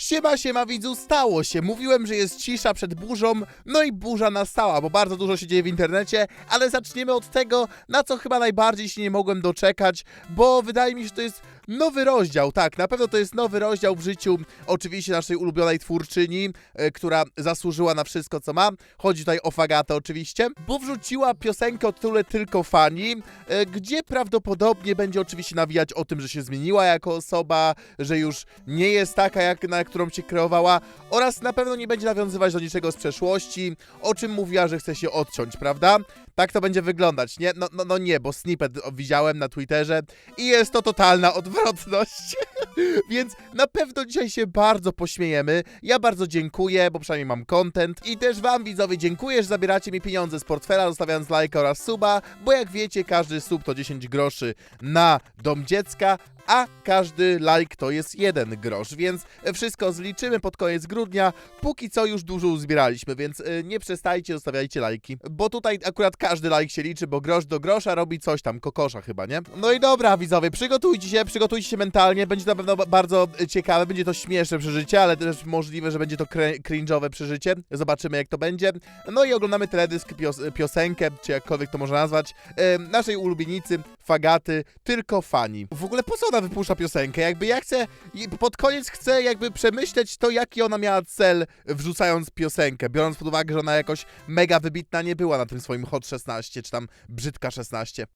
Siema, siema widzu, stało się. Mówiłem, że jest cisza przed burzą, no i burza nastała, bo bardzo dużo się dzieje w internecie, ale zaczniemy od tego, na co chyba najbardziej się nie mogłem doczekać, bo wydaje mi się, że to jest nowy rozdział, tak, na pewno to jest nowy rozdział w życiu oczywiście naszej ulubionej twórczyni, e, która zasłużyła na wszystko, co ma. Chodzi tutaj o Fagatę oczywiście, bo wrzuciła piosenkę o tytule Tylko Fani, e, gdzie prawdopodobnie będzie oczywiście nawijać o tym, że się zmieniła jako osoba, że już nie jest taka, jak na którą się kreowała oraz na pewno nie będzie nawiązywać do niczego z przeszłości, o czym mówiła, że chce się odciąć, prawda? Tak to będzie wyglądać, nie? No, no, no nie, bo snippet widziałem na Twitterze i jest to totalna odwrotność. Więc na pewno dzisiaj się bardzo pośmiejemy. Ja bardzo dziękuję, bo przynajmniej mam content. I też wam widzowie dziękuję, że zabieracie mi pieniądze z portfela, zostawiając lajka oraz suba, bo jak wiecie, każdy sub to 10 groszy na dom dziecka, a każdy like to jest jeden grosz, więc wszystko zliczymy pod koniec grudnia. Póki co już dużo uzbieraliśmy, więc y, nie przestajcie, zostawiajcie lajki. Bo tutaj akurat każdy like się liczy, bo grosz do grosza robi coś tam, kokosza chyba, nie? No i dobra, widzowie, przygotujcie się, przygotujcie się mentalnie, będzie to na pewno ba- bardzo y, ciekawe, będzie to śmieszne przeżycie, ale też możliwe, że będzie to cringe'owe przeżycie. Zobaczymy jak to będzie. No i oglądamy teledysk, pios- piosenkę, czy jakkolwiek to można nazwać, y, naszej ulubienicy, Fagaty, tylko fani. W ogóle po co ona wypuszcza piosenkę? Jakby ja chcę, pod koniec chcę jakby przemyśleć to, jaki ona miała cel wrzucając piosenkę, biorąc pod uwagę, że ona jakoś mega wybitna nie była na tym swoim Hot 16, czy tam Brzydka 16.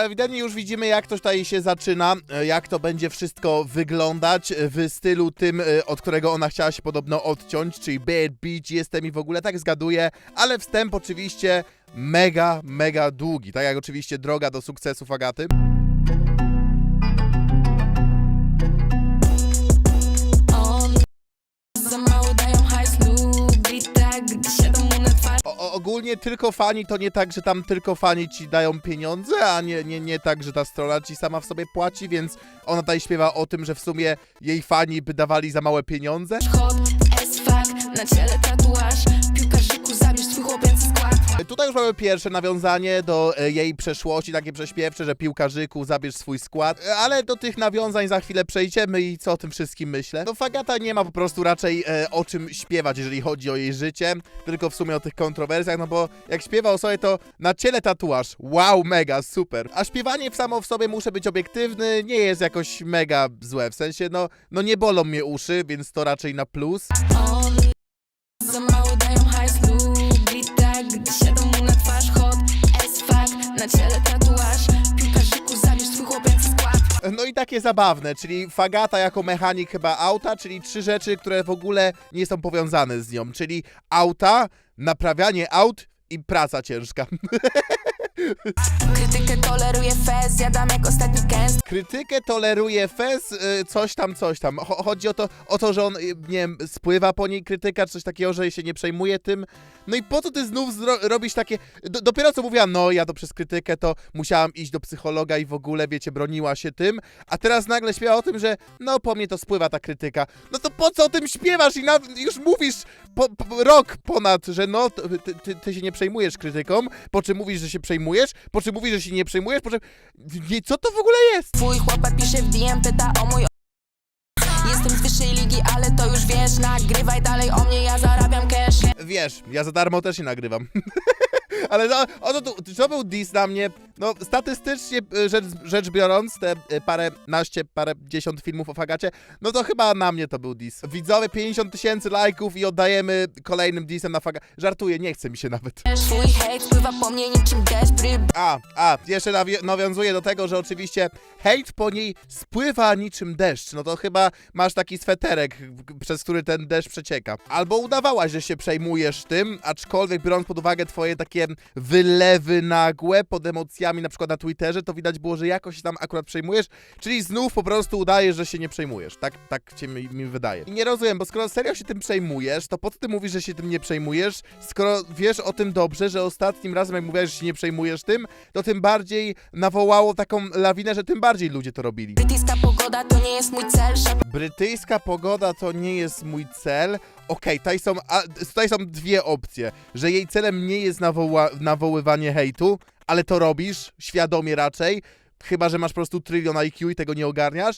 Dobra, ewidentnie już widzimy, jak to tutaj się zaczyna, e, jak to będzie wszystko wyglądać e, w stylu tym, e, od którego ona chciała się podobno odciąć, czyli Bad Beach, jestem i w ogóle tak zgaduję, ale wstęp oczywiście mega, mega długi, tak jak oczywiście droga do sukcesu Fagaty. Ogólnie tylko fani to nie tak, że tam tylko fani ci dają pieniądze, a nie, nie, nie tak, że ta strona ci sama w sobie płaci, więc ona tutaj śpiewa o tym, że w sumie jej fani by dawali za małe pieniądze. Hot as fuck, na ciele tatuaż Piłkarzyku Tutaj już mamy pierwsze nawiązanie do e, jej przeszłości, takie prześpiewcze, że piłkarzyku zabierz swój skład, E, ale do tych nawiązań za chwilę przejdziemy i co o tym wszystkim myślę. No Fagata nie ma po prostu raczej e, o czym śpiewać, jeżeli chodzi o jej życie, tylko w sumie o tych kontrowersjach, no bo jak śpiewa o sobie to na ciele tatuaż, wow, mega, super. A śpiewanie w samo w sobie, muszę być obiektywny, nie jest jakoś mega złe, w sensie no, no nie bolą mnie uszy, więc to raczej na plus. Ciele tatuaż. Piłkarzyku swój chłopięcy skład. No i takie zabawne, czyli Fagata jako mechanik chyba auta, czyli trzy rzeczy, które w ogóle nie są powiązane z nią, czyli auta, naprawianie aut i praca ciężka. Krytykę toleruję fez, zjadam jak ostatni kęs Krytykę toleruje Fez, y, coś tam, coś tam. Cho- chodzi o to, o to, że on, y, nie wiem, spływa po niej krytyka, czy coś takiego, że się nie przejmuje tym. No i po co ty znów zro- robisz takie... Do, dopiero co mówiła, no ja to przez krytykę to musiałam iść do psychologa i w ogóle, wiecie, broniła się tym, a teraz nagle śpiewa o tym, że no po mnie to spływa ta krytyka. No to po co o tym śpiewasz i na, już mówisz po, po, rok ponad, że no ty, ty, ty się nie przejmujesz krytyką, po czym mówisz, że się przejmujesz, po czym mówisz, że się nie przejmujesz, po czym... Nie, co to w ogóle jest? Twój chłopak pisze w DM, pyta o mój Jestem z wyższej ligi, ale to już wiesz Nagrywaj dalej o mnie, ja zarabiam cash Wiesz, ja za darmo też nie nagrywam. Ale no, o to, tu- to był diss na mnie. No, statystycznie y, rzecz, rzecz biorąc, te y, parę naście, parę dziesiąt filmów o Fagacie, no to chyba na mnie to był diss. Widzowie, 50 tysięcy lajków i oddajemy kolejnym dissem na Faga. Żartuję, nie chce mi się nawet. Twój hejt pływa po mnie niczym A, a, jeszcze nawi- nawiązuję do tego, że oczywiście hejt po niej spływa niczym deszcz. No to chyba masz taki sweterek, przez który ten deszcz przecieka. Albo udawałaś, że się przejmujesz tym, aczkolwiek biorąc pod uwagę twoje takie wylewy nagłe pod emocjami, na przykład na Twitterze, to widać było, że jakoś się tam akurat przejmujesz, czyli znów po prostu udajesz, że się nie przejmujesz. Tak, tak cię mi, mi wydaje. I nie rozumiem, bo skoro serio się tym przejmujesz, to po co ty mówisz, że się tym nie przejmujesz, skoro wiesz o tym dobrze, że ostatnim razem, jak mówiłeś, że się nie przejmujesz tym, to tym bardziej nawołało taką lawinę, że tym bardziej ludzie to robili. Brytyjska pogoda to nie jest mój cel Brytyjska pogoda to nie jest mój cel. Okej, tutaj, są, tutaj są dwie opcje. Że jej celem nie jest nawoła, nawoływanie hejtu, ale to robisz, świadomie raczej. Chyba, że masz po prostu trylion IQ i tego nie ogarniasz.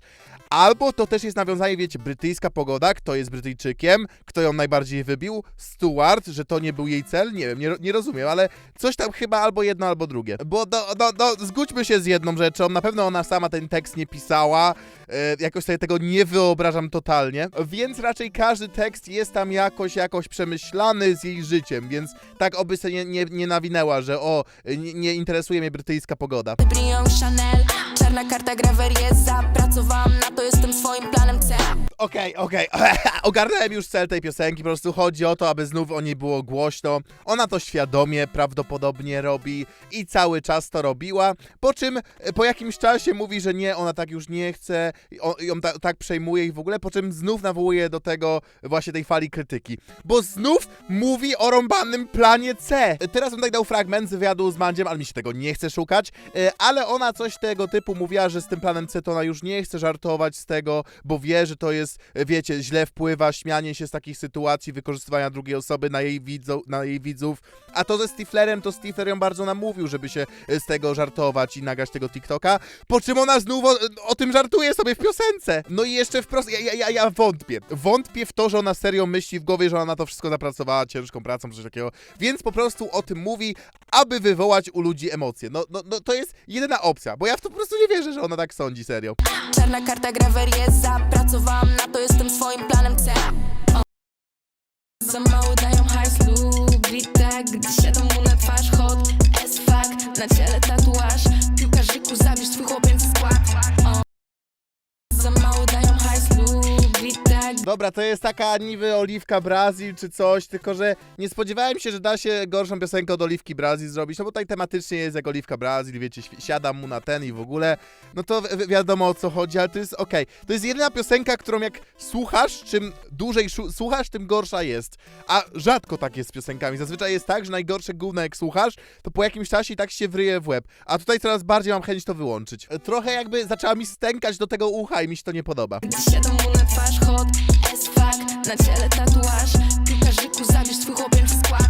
Albo to też jest nawiązanie, wiecie, brytyjska pogoda, kto jest Brytyjczykiem, kto ją najbardziej wybił, Stuart, że to nie był jej cel, nie wiem, nie, nie rozumiem, ale coś tam chyba albo jedno, albo drugie. Bo do, do, do, zgódźmy się z jedną rzeczą, na pewno ona sama ten tekst nie pisała, e, jakoś sobie tego nie wyobrażam totalnie, więc raczej każdy tekst jest tam jakoś, jakoś przemyślany z jej życiem, więc tak oby sobie nie, nie, nie nawinęła, że o, nie, nie interesuje mnie brytyjska pogoda. Bryją Chanel Czarna karta grawer jest Zapracowałam na to, jestem swoim planem C. Okej, okej, ogarnąłem już cel tej piosenki, po prostu chodzi o to, aby znów o niej było głośno. Ona to świadomie prawdopodobnie robi i cały czas to robiła, po czym e, po jakimś czasie mówi, że nie, ona tak już nie chce, ją ta, tak przejmuje i w ogóle, po czym znów nawołuje do tego właśnie tej fali krytyki. Bo znów mówi o rąbanym planie C. Teraz bym tutaj dał fragment z wywiadu z Mandziem, ale mi się tego nie chce szukać, e, ale ona coś tego typu mówiła, że z tym planem C to ona już nie chce żartować z tego, bo wie, że to jest, e, wiecie, źle wpływa śmianie się z takich sytuacji, wykorzystywania drugiej osoby na jej, widzo, na jej widzów. A to ze Stiflerem, to Stifler ją bardzo namówił, żeby się e, z tego żartować i nagrać tego TikToka, po czym ona znów o, o tym żartuje sobie w piosence. No i jeszcze wprost, ja, ja, ja, ja wątpię. Wątpię w to, że ona serio myśli w głowie, że ona na to wszystko zapracowała ciężką pracą, coś takiego. Więc po prostu o tym mówi, aby wywołać u ludzi emocje. No, no, no to jest jedyna opcja, bo ja w to po prostu nie wierzę, że ona tak sądzi, serio. Czarna karta grawer jest Zapracowałam na to, jestem swoim planem C. Za mało dają hajs Lubi tak, gdy siadą mu na twarz Hot as fuck, na ciele tatuaż Dobra, to jest taka niby Oliwka Brazil czy coś, tylko że nie spodziewałem się, że da się gorszą piosenkę od Oliwki Brazil zrobić, no bo tutaj tematycznie jest jak Oliwka Brazil, wiecie, siadam mu na ten i w ogóle, no to wi- wiadomo o co chodzi, ale to jest okej. To jest jedyna piosenka, którą jak słuchasz, czym dłużej słuchasz, tym gorsza jest. A rzadko tak jest z piosenkami. Zazwyczaj jest tak, że najgorsze gówno jak słuchasz, to po jakimś czasie i tak się wryje w łeb. A tutaj coraz bardziej mam chęć to wyłączyć. Trochę jakby zaczęła mi stękać do tego ucha i mi się to nie podoba. siadą mu na twarz Hot na ciele tatuaż Piłkarzyku, zabierz swój chłopięcy skład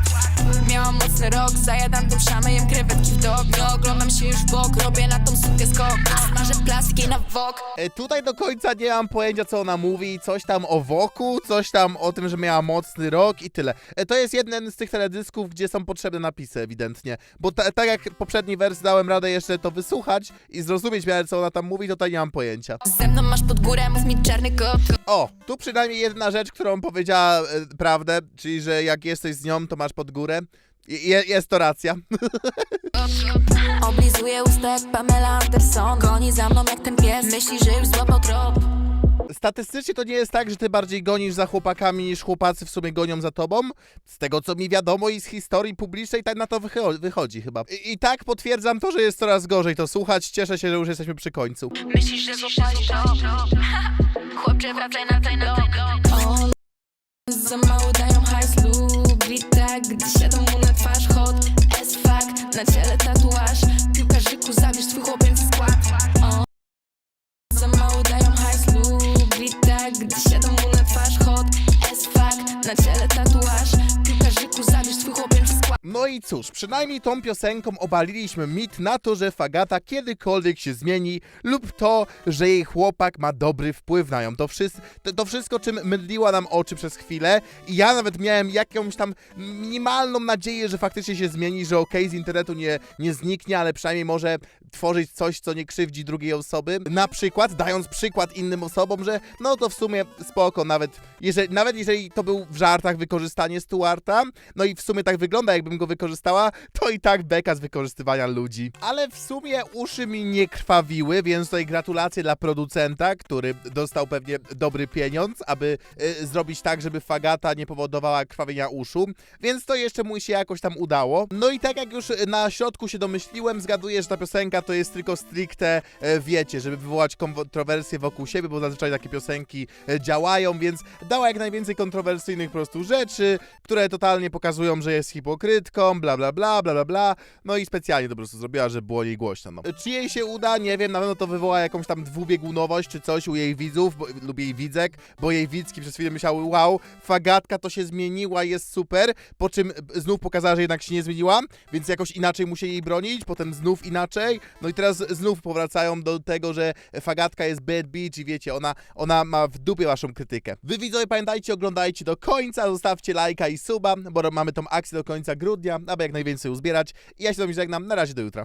Miałam mocny rok, zajadam tym szamę, jem krewetki w dog No oglądam się już w bok, robię na tą sukę skok Smażę plastiki na wok E, Tutaj do końca nie mam pojęcia, co ona mówi. Coś tam o woku, coś tam o tym, że miała mocny rok i tyle. E, To jest jeden z tych teledysków, gdzie są potrzebne napisy, ewidentnie. Bo ta, tak jak poprzedni wers dałem radę jeszcze to wysłuchać i zrozumieć w miarę, co ona tam mówi, to tutaj nie mam pojęcia. Ze mną masz pod górę, mów mi czarny kot O, tu przynajmniej jedna rzecz, którą powiedziała e, prawdę, czyli, że jak jesteś z nią, to masz pod górę. Je, jest to racja. Oblizuje usta jak Pamela Anderson Goni za mną jak ten pies, myśli, że już złapał trop Statystycznie to nie jest tak, że ty bardziej gonisz za chłopakami niż chłopacy w sumie gonią za tobą. Z tego co mi wiadomo i z historii publicznej, tak na to wycho- wychodzi chyba. I, I tak potwierdzam to, że jest coraz gorzej to słuchać. Cieszę się, że już jesteśmy przy końcu. Myślisz, że złapali Chłopcze, wracaj na ten Za mało dają hajs, lubi tak Gdy siadą mu na twarz Hot as fuck, na ciele tatuaż Piłkarzyku, zabierz chłopięcy na ciele tatuaż. Zabierz swój chłopięcy skład. No i cóż, przynajmniej tą piosenką obaliliśmy mit na to, że Fagata kiedykolwiek się zmieni lub to, że jej chłopak ma dobry wpływ na nią. To, wszys- to, to wszystko, czym mydliła nam oczy przez chwilę. I ja nawet miałem jakąś tam minimalną nadzieję, że faktycznie się zmieni, że okej, z internetu nie, nie zniknie, ale przynajmniej może tworzyć coś, co nie krzywdzi drugiej osoby. Na przykład, dając przykład innym osobom, że no to w sumie spoko, nawet jeżeli, nawet jeżeli to był w żartach wykorzystanie Stuarta, no i w sumie tak wygląda, jakbym go wykorzystała, to i tak beka z wykorzystywania ludzi. Ale w sumie uszy mi nie krwawiły, więc tutaj gratulacje dla producenta, który dostał pewnie dobry pieniądz, aby y, zrobić tak, żeby fagata nie powodowała krwawienia uszu, więc to jeszcze mu się jakoś tam udało. No i tak jak już na środku się domyśliłem, zgaduję, że ta piosenka to jest tylko stricte, e, wiecie, żeby wywołać kontrowersje wokół siebie, bo zazwyczaj takie piosenki e, działają, więc dała jak najwięcej kontrowersyjnych po prostu rzeczy, które totalnie pokazują, że jest hipokrytką, bla bla bla, bla bla bla, no i specjalnie to po prostu zrobiła, żeby było jej głośno. No. Czy jej się uda? Nie wiem, na pewno to wywoła jakąś tam dwubiegunowość czy coś u jej widzów, bo, lub jej widzek, bo jej widzki przez chwilę myślały, wow, fagatka to się zmieniła, jest super, po czym e, znów pokazała, że jednak się nie zmieniła, więc jakoś inaczej musi jej bronić, potem znów inaczej, no i teraz znów powracają do tego, że fagatka jest bad bitch i wiecie, ona, ona ma w dupie waszą krytykę. Wy widzowie pamiętajcie, oglądajcie do końca, zostawcie lajka i suba, bo mamy tą akcję do końca grudnia, aby jak najwięcej uzbierać i ja się z wami żegnam, na razie do jutra.